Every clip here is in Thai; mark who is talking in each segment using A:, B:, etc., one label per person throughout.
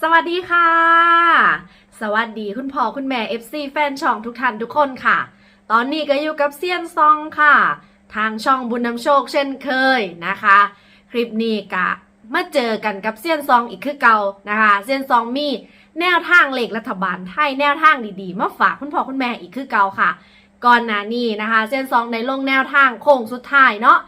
A: สวัสดีค่ะ สวัสดีคุณพ่อคุณแม่ FC แฟนช่องทุกท่านทุกคนค่ะ ตอนนี้ก็อยู่กับเซียนซองค่ะ ทางช่องบุญนำโชคเช่นเคยนะคะ คลิปนี้กะมาเจอกันกับเซียนซองอีกคือเก่านะคะเซียนซองมีแนวทางเหลขรัฐบาลไทยแนวทางดีๆ มาฝากคุณพ่อคุณแม่อีกคือเก่าค่ะ ก่อนหน้านี้นะคะ เซียนซองในลงแนวทางโค้งสุดท้ายเนาะ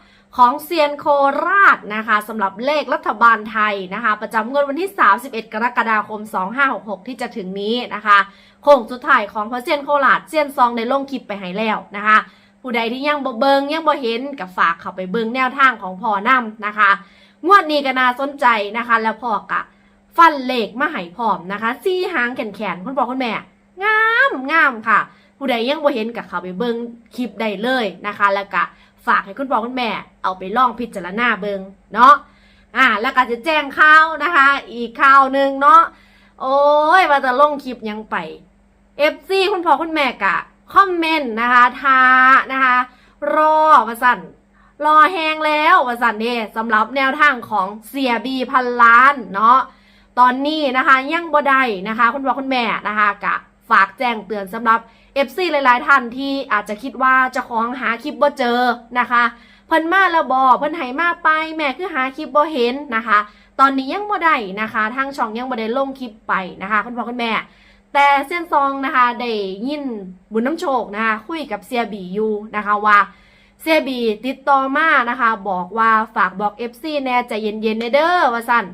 A: ของเซียนโคราชนะคะสำหรับเลขรัฐบาลไทยนะคะ ประจำงวดวันที่ 31 กรกฎาคม 2566 ที่จะถึงนี้นะคะโค้งสุดท้ายของพระเซียนโคราชเซียนซองในลงคลิปไปให้แล้วนะคะ ผู้ใดที่ยังบ่เบิงยังบ่เห็นกับฝากเข้าไปเบิงแนวทางของพ่อนำนะคะ งวดนี้ก็น่าสนใจนะคะ แล้วพ่อกะฟันเลขมาให้พร้อมนะคะซี่หางแขนแขนๆคุณพ่อคุณแม่งามงามค่ะ ผู้ใดยังบ่เห็นกับเข้าไปเบิงคลิปได้เลยนะคะ แล้วก็ ฝากให้คุณพ่อคุณแม่ เอาไปลองพิจารณาเบิงเนาะอ่าแล้วก็จะแจ้งข่าวนะคะ อีกข่าวหนึ่งเนาะโอ้ยว่าจะลงคลิปยังไป FC คุณพ่อคุณแม่กะคอมเมนต์นะคะทานะคะ รอวาสันรอแหงแล้ววาสันเดสำหรับแนวทางของเสียบีพันล้านเนาะตอนนี้นะคะยังบ่ได้นะคะ คุณพ่อคุณแม่นะคะกะ ฝากแจ้งเตือนสำหรับ FC หลาย ๆ ท่านที่อาจจะคิดว่าจะของหาคลิปบ่เจอนะคะเพิ่นมาแล้วบอเพิ่นให้มาไป แม่คือหาคลิปบ่เห็นนะคะ ตอนนี้ยังบ่ได้นะคะทางช่องยังบ่ได้ลงคลิปไปนะคะคุณพ่อคุณแม่ แต่เส้นซองนะคะได้ยินบุญน้ำโชคนะคะคุยกับเซียบีอยู่นะคะว่าเซียบีติดต่อมานะคะ บอกว่าฝากบอก FC แน่ใจเย็นๆเด้อว่าสั่น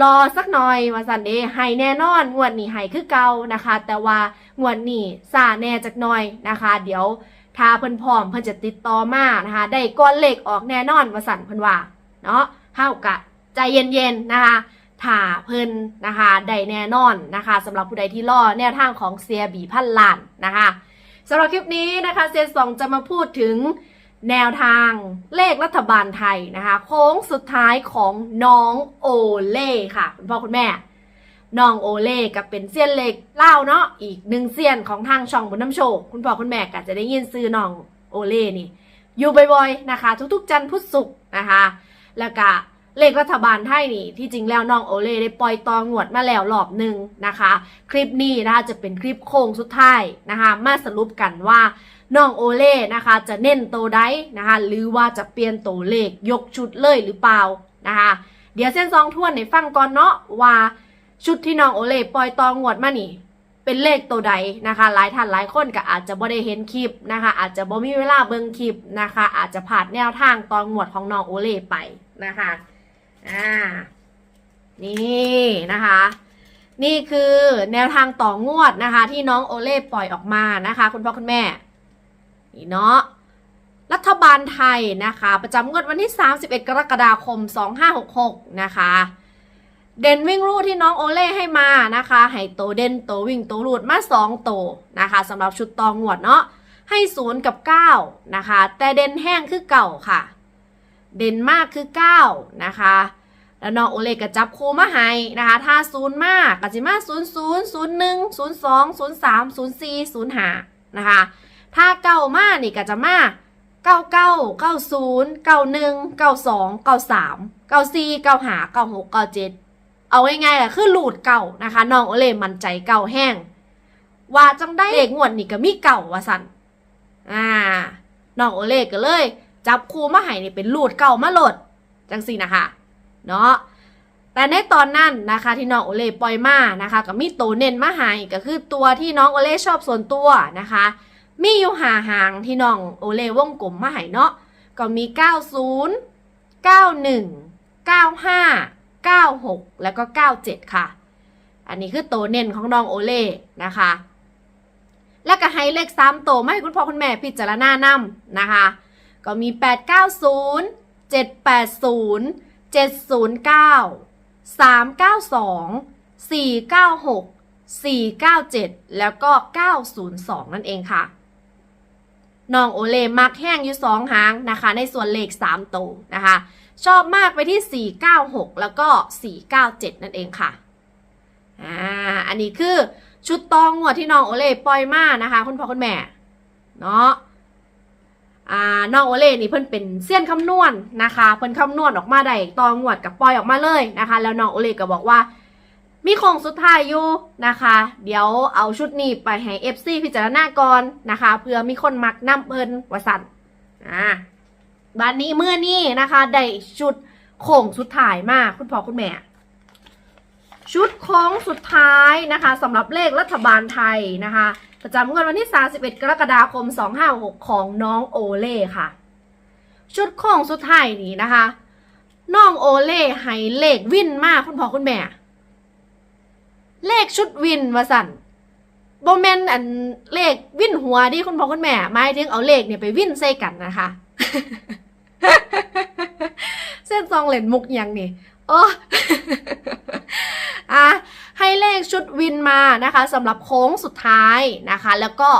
A: รอสักหน่อยว่าสันเดให้แน่นอนงวดนี้ให้คือเก่านะคะ แต่ว่างวดนี้ซาแน่จักหน่อยนะคะ เดี๋ยวถ้าเพิ่นพร้อมเพิ่นจะติดต่อมานะคะ ได้ก้อนเหลขออกแน่นอนว่าสันเพิ่นว่าเนาะเฮากะใจเย็นๆนะคะถ้าเพิ่นนะคะได้แน่นอนนะคะสำหรับผู้ใดที่รอแนวทางของเซียบีพันล้านนะคะสำหรับคลิปนี้นะคะเซียสองจะมาพูดถึง แนวทางเลขรัฐบาลไทยนะคะโค้งสุดท้ายของน้องโอเล่ค่ะ คุณพ่อคุณแม่ น้องโอเล่กับเป็นเซียนเล็กเล่าเนาะอีกหนึ่งเซียนของทางช่องบนน้ำโชคคุณพ่อคุณแม่ก็จะได้ยินซื้อน้องโอเล่นี่ อยู่บ่อยๆนะคะ ทุกๆ จันทร์พุธศุกร์นะคะ แล้วก็ เลขรัฐบาลไทยนี่ที่จริงแล้วน้องโอเล่ได้ปล่อยตองวดมาแล้วรอบหนึ่งนะคะ คลิปนี้นะคะจะเป็นคลิปโค้งสุดท้ายนะคะ มาสรุปกันว่าน้องโอเล่นะคะ จะเน้นโตวใดนะคะ หรือว่าจะเปลี่ยนตัวเลขยกชุดเลยหรือเปล่านะคะ เดี๋ยวเส้นซองทวนในฟังก่อนเนาะว่าชุดที่น้องโอเล่ปล่อยตองวดมานี่เป็นเลขตัวใดนะคะ หลายท่านหลายคนก็อาจจะบ่ได้เห็นคลิปนะคะ อาจจะบ่มีเวลาเบิ่งคลิปนะคะ อาจจะผ่านแนวทางตองวดของน้องโอเล่ไปนะคะ อ่า นี่นะคะ นี่คือแนวทางต่องวดนะคะ ที่น้องโอเล่ปล่อยออกมานะคะ คุณพ่อคุณแม่ นี่เนาะ รัฐบาลไทยนะคะ ประจำงวดวันที่ 31 กรกฎาคม 2566 นะคะ เด่นวิ่งรูดที่น้องโอเล่ให้มานะคะ ให้โตเด่นโตวิ่งโตรูดมา 2 โตนะคะสำหรับชุดตองวดเนาะให้0กับ 9 นะคะ แต่เด่นแห้งคือเก่าค่ะ เด่นมากคือ 9 นะคะ แล้วน้องโอเล่ก็จับคู่มาให้นะคะ ถ้า0มากก็จะมา0 0 0 1 0 2 0 3 0 4 0 5นย์หนึ่งศูนย์สองศูนย์สามศูนย์สี่ศูนย์ห้านะคะ ถ้าเก้ามานี่ก็จะมาเก้าเก้าเก้าศูนย์เก้าหนึ่งเก้าสองเก้าสามเก้าสี่เก้าห้าเก้าหกเก้าเจ็ดเอาง่ายๆก็คือหลูดเก่านะคะน้องโอเล่มั่นใจเก่าแห้งว่าจังได้เลขงวดนี่ก็มีเก่าว่าสันอ่าน้องโอเล่ก็เลย จับครูมาให้นี่เป็นลูดเก่ามาโหลดจังสี่นะคะเนาะแต่ในตอนนั้นนะคะที่น้องโอเล่ปล่อยมานะคะก็มีตัวเน้นมาให้ก็คือตัวที่น้องโอเล่ชอบส่วนตัวนะคะ มีอยู่หาหางที่น้องโอเล่วงกลมมาให้เนาะก็มี 90 91 95 96 แล้วก็ 97 ค่ะ อันนี้คือตัวเน้นของน้องโอเล่นะคะ แล้วก็ให้เลข3ตัวมาให้คุณพ่อคุณแม่พิจารณานำนะคะ ก็มี 890 780 709 392 496 497 แล้วก็ 902 นั่นเองค่ะน้องโอเล่มักแห้งอยู่สองหางนะคะ ในส่วนเลข3ตัวนะคะ ชอบมากไปที่ 496 แล้วก็ 497 นั่นเองค่ะอ่าอันนี้คือชุดตองงวดที่น้องโอเล่ปล่อยมานะคะ คุณพ่อคุณแม่ เนาะ อ่าน้องโอเล่นี่เพิ่นเป็นเสี้ยนคำนวณนะคะ เพิ่นคำนวณออกมาได้ตองงวดกับปล่อยออกมาเลยนะคะ แล้วน้องโอเล่ก็บอกว่า มีโครงสุดท้ายอยู่นะคะ เดี๋ยวเอาชุดนี้ไปให้ FC พิจารณาก่อนนะคะเพื่อมีคนมักนํเพิ่นวสันอ่าบ้านนี้เมื่อนี้นะคะได้ชุดโค้งสุดท้ายมากคุณพ่อคุณแม่ ชุดโค้งสุดท้ายนะคะสำหรับเลขรัฐบาลไทยนะคะ ประจำงวดวันที่ 31 กรกฎาคม 256 ของน้องโอเล่ค่ะ ชุดโค้งสุดท้ายนี้นะคะ น้องโอเล่ให้เลขวินมากคุณพ่อคุณแม่ เลขชุดวินว่าสั่นโบแมนอันเลขวินหัวที่คุณพ่อคุณแม่หมายถึงเอาเลขเนี่ยไปวินใส่กันนะคะ เส้นซองเหรนมุกยังนี่ โอ้อะให้เลขชุดวินมานะคะสำหรับโค้งสุดท้ายนะคะ แล้วก็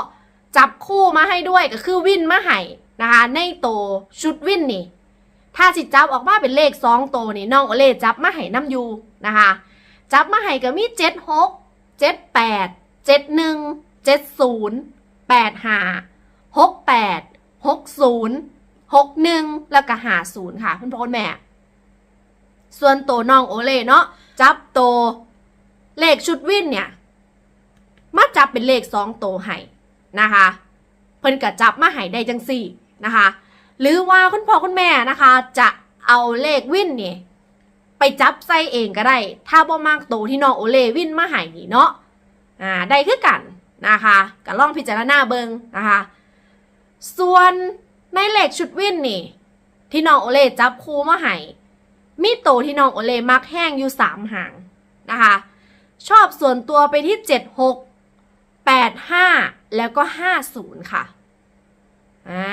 A: จับคู่มาให้ด้วยก็คือวินมาให้นะคะ ในโตชุดวินนี่ ถ้าสิจับออกมาเป็นเลขสองโตนี่น้องโอเล่จับมาให้น้ำยูนะคะ จับมาให้ก็มีเจ็ดหกเจ็ดแปดเจ็ดหนึ่งเจ็ดศูนย์แปดห้าหกแปดหกศูนย์หกหนึ่งแล้วก็หาศูนย์ค่ะคุณพ่อคุณแม่ ส่วนตัวน้องโอเล่เนาะจับโต เลขชุดวินเนี่ยมาจับเป็นเลขสองโตให้นะคะเพิ่นก็จับมาให้ได้จังสี่นะคะหรือว่าคุณพ่อคุณแม่นะคะ จะเอาเลขวินเนี่ยไปจับใส่เองก็ได้ ถ้าบ่มากโตที่น้องโอเล่วินมาให้นี่เนาะอ่าได้คือกันนะคะก็ลองพิจารณาเบิงนะคะ ส่วนในเลขชุดวินนี่ ที่น้องโอเล่จับคู่มาให้ มีโตที่น้องโอเลมักแห้งอยู่สามหางนะคะ ชอบส่วนตัวไปที่เจ็ดหกแปดห้าแล้วก็ห้าศูนย์ค่ะอ่า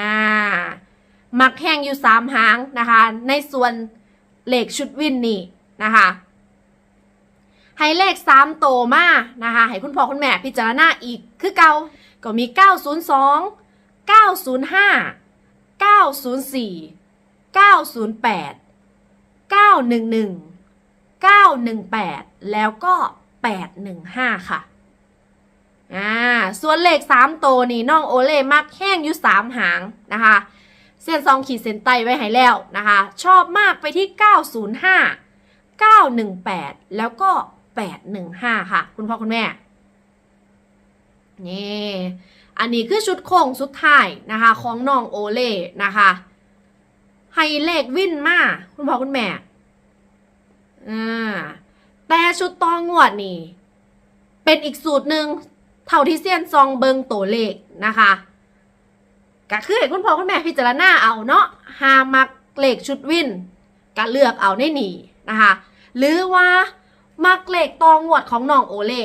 A: มักแห้งอยู่สามหางนะคะ ในส่วนเลขชุดวินนี่นะคะให้เลขสามโตมานะคะให้คุณพ่อคุณแม่พิจารณาอีกคือเก่าก็มี 902 905 904 908 911 918 แล้วก็ 815 ค่ะ อ่า ส่วนเลข 3 โตวนี่น้องโอเล่มักแห้งอยู่ 3 หางนะคะ เส้นซองขีดเส้นใต้ไว้ให้แล้วนะคะ ชอบมากไปที่ 905 918 แล้วก็ 815 ค่ะ คุณพ่อคุณแม่ นี่ อันนี้คือชุดโค้งสุดท้ายนะคะ ของน้องโอเล่นะคะ ให้เลขวินมาคุณพ่อคุณแม่อ่าแต่ชุดตองงวดนี่ เป็นอีกสูตรหนึ่งเท่าที่เซียนซองเบิงตัวเลขนะคะก็คือให้คุณพ่อคุณแม่พิจารณาเอาเนาะหามักเลขชุดวินก็เลือกเอาในนี่นะคะ หรือว่ามักเลขตองงวดของน้องโอเล่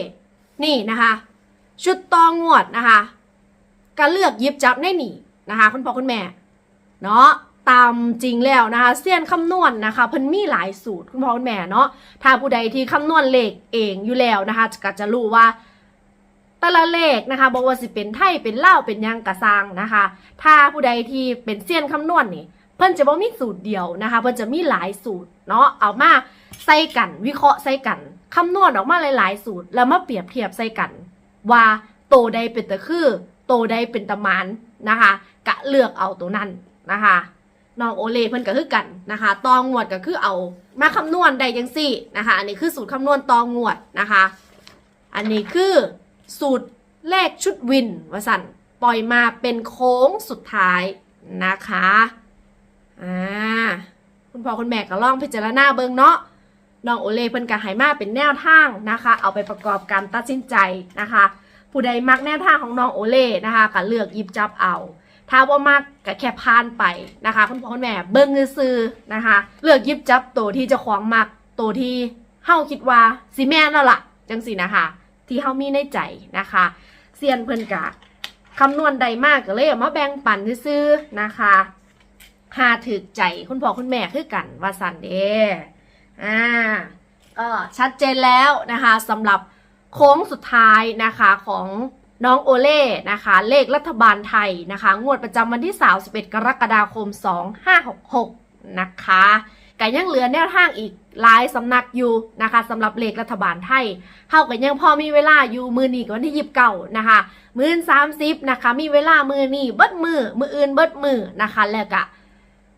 A: นี่นะคะ ชุดตองงวดนะคะก็เลือกยิบจับในนี่นะคะ คุณพ่อคุณแม่ เนาะ ตามจริงแล้วนะคะเซียนคำนวณนะคะเพิ่นมีหลายสูตรคุณพ่อคุณแม่เนาะถ้าผู้ใดที่คำนวณเลขเองอยู่แล้วนะคะก็จะรู้ว่าแต่ละเลขนะคะบอกว่าสิเป็นไทยเป็นเล่าเป็นยังกระซังนะคะ ถ้าผู้ใดที่เป็นเซียนคำนวณนี่เพิ่นจะบ่มีสูตรเดียวนะคะ เพิ่นจะมีหลายสูตรเนาะเอามาใส่กันวิเคราะห์ใส่กันคำนวณออกมาหลาย ๆ สูตร แล้วมาเปรียบเทียบใส่กัน ว่าโตใดเป็นตะคือ โตใดเป็นตะมานนะคะ กะเลือกเอาตัวนั้นนะคะ น้องโอเล่เพิ่นก็คือกันนะคะตองวดก็คือเอามาคำนวณได้จังซี่นะคะ อันนี้คือสูตรคำนวณตองวดนะคะ อันนี้คือสูตรเลขชุดวินวสันปล่อยมาเป็นโค้งสุดท้ายนะคะอ่าคุณพ่อคุณแม่ก็ลองพิจารณาเบิ่งเนาะน้องโอเล่เพิ่นก็ให้มาเป็นแนวทางนะคะ เอาไปประกอบการตัดสินใจนะคะ ผู้ใดมักแนวทางของน้องโอเล่นะคะก็เลือกหยิบจับเอา ถ้าว่ามักก็แค่พานไปนะคะ คุณพ่อคุณแม่เบิ่งซื้อนะคะ เลือกยิบจับตัวที่จะของมักตัวที่เฮาคิดว่าสิแม่นแล้วล่ะจังสินะคะ ที่เฮามีในใจนะคะเซียนเพิ่นกะคำนวณใดมากก็เลยเอามาแบ่งปันซื้อนะคะหาถึกใจคุณพ่อคุณแม่คือกันว่าสันเดอ่าก็ชัดเจนแล้วนะคะสำหรับโค้งสุดท้ายนะคะของ น้องโอเล่นะคะ เลขรัฐบาลไทยนะคะ งวดประจำวันที่ 31 กรกฎาคม 2566 นะคะก็ยังเหลือแนวทางอีกหลายสำนักอยู่นะคะสำหรับเลขรัฐบาลไทยเท่ากับยังพอมีเวลาอยู่มือนีกวันที่ยิบเก่านะคะมือนสามสิบนะคะ มีเวลามือนีเบิดมือมืออื่นเบิดมือนะคะ แล้วก็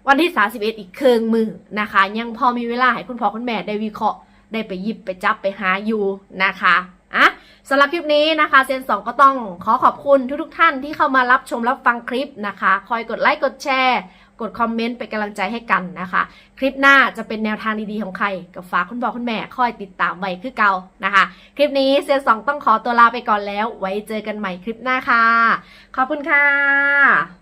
A: วันที่31อีกเคืองมือนะคะ ยังพอมีเวลาให้คุณพ่อคุณแม่ได้วิเคราะห์ได้ไปหยิบไปจับไปหาอยู่นะคะะสำหรับคลิปนี้นะคะเซนสองก็ต้องขอขอบคุณทุกๆท่านที่เข้ามารับชมรับฟังคลิปนะคะ คอยกดไลค์กดแชร์ กดคอมเมนต์เป็นกำลังใจให้กันนะคะ คลิปหน้าจะเป็นแนวทางดีๆของใครก็ฝากคุณพ่อคุณแม่คอยติดตามไว้คือเก่านะคะ คลิปนี้เซียนสองต้องขอตัวลาไปก่อนแล้ว ไว้เจอกันใหม่คลิปหน้าค่ะ ขอบคุณค่ะ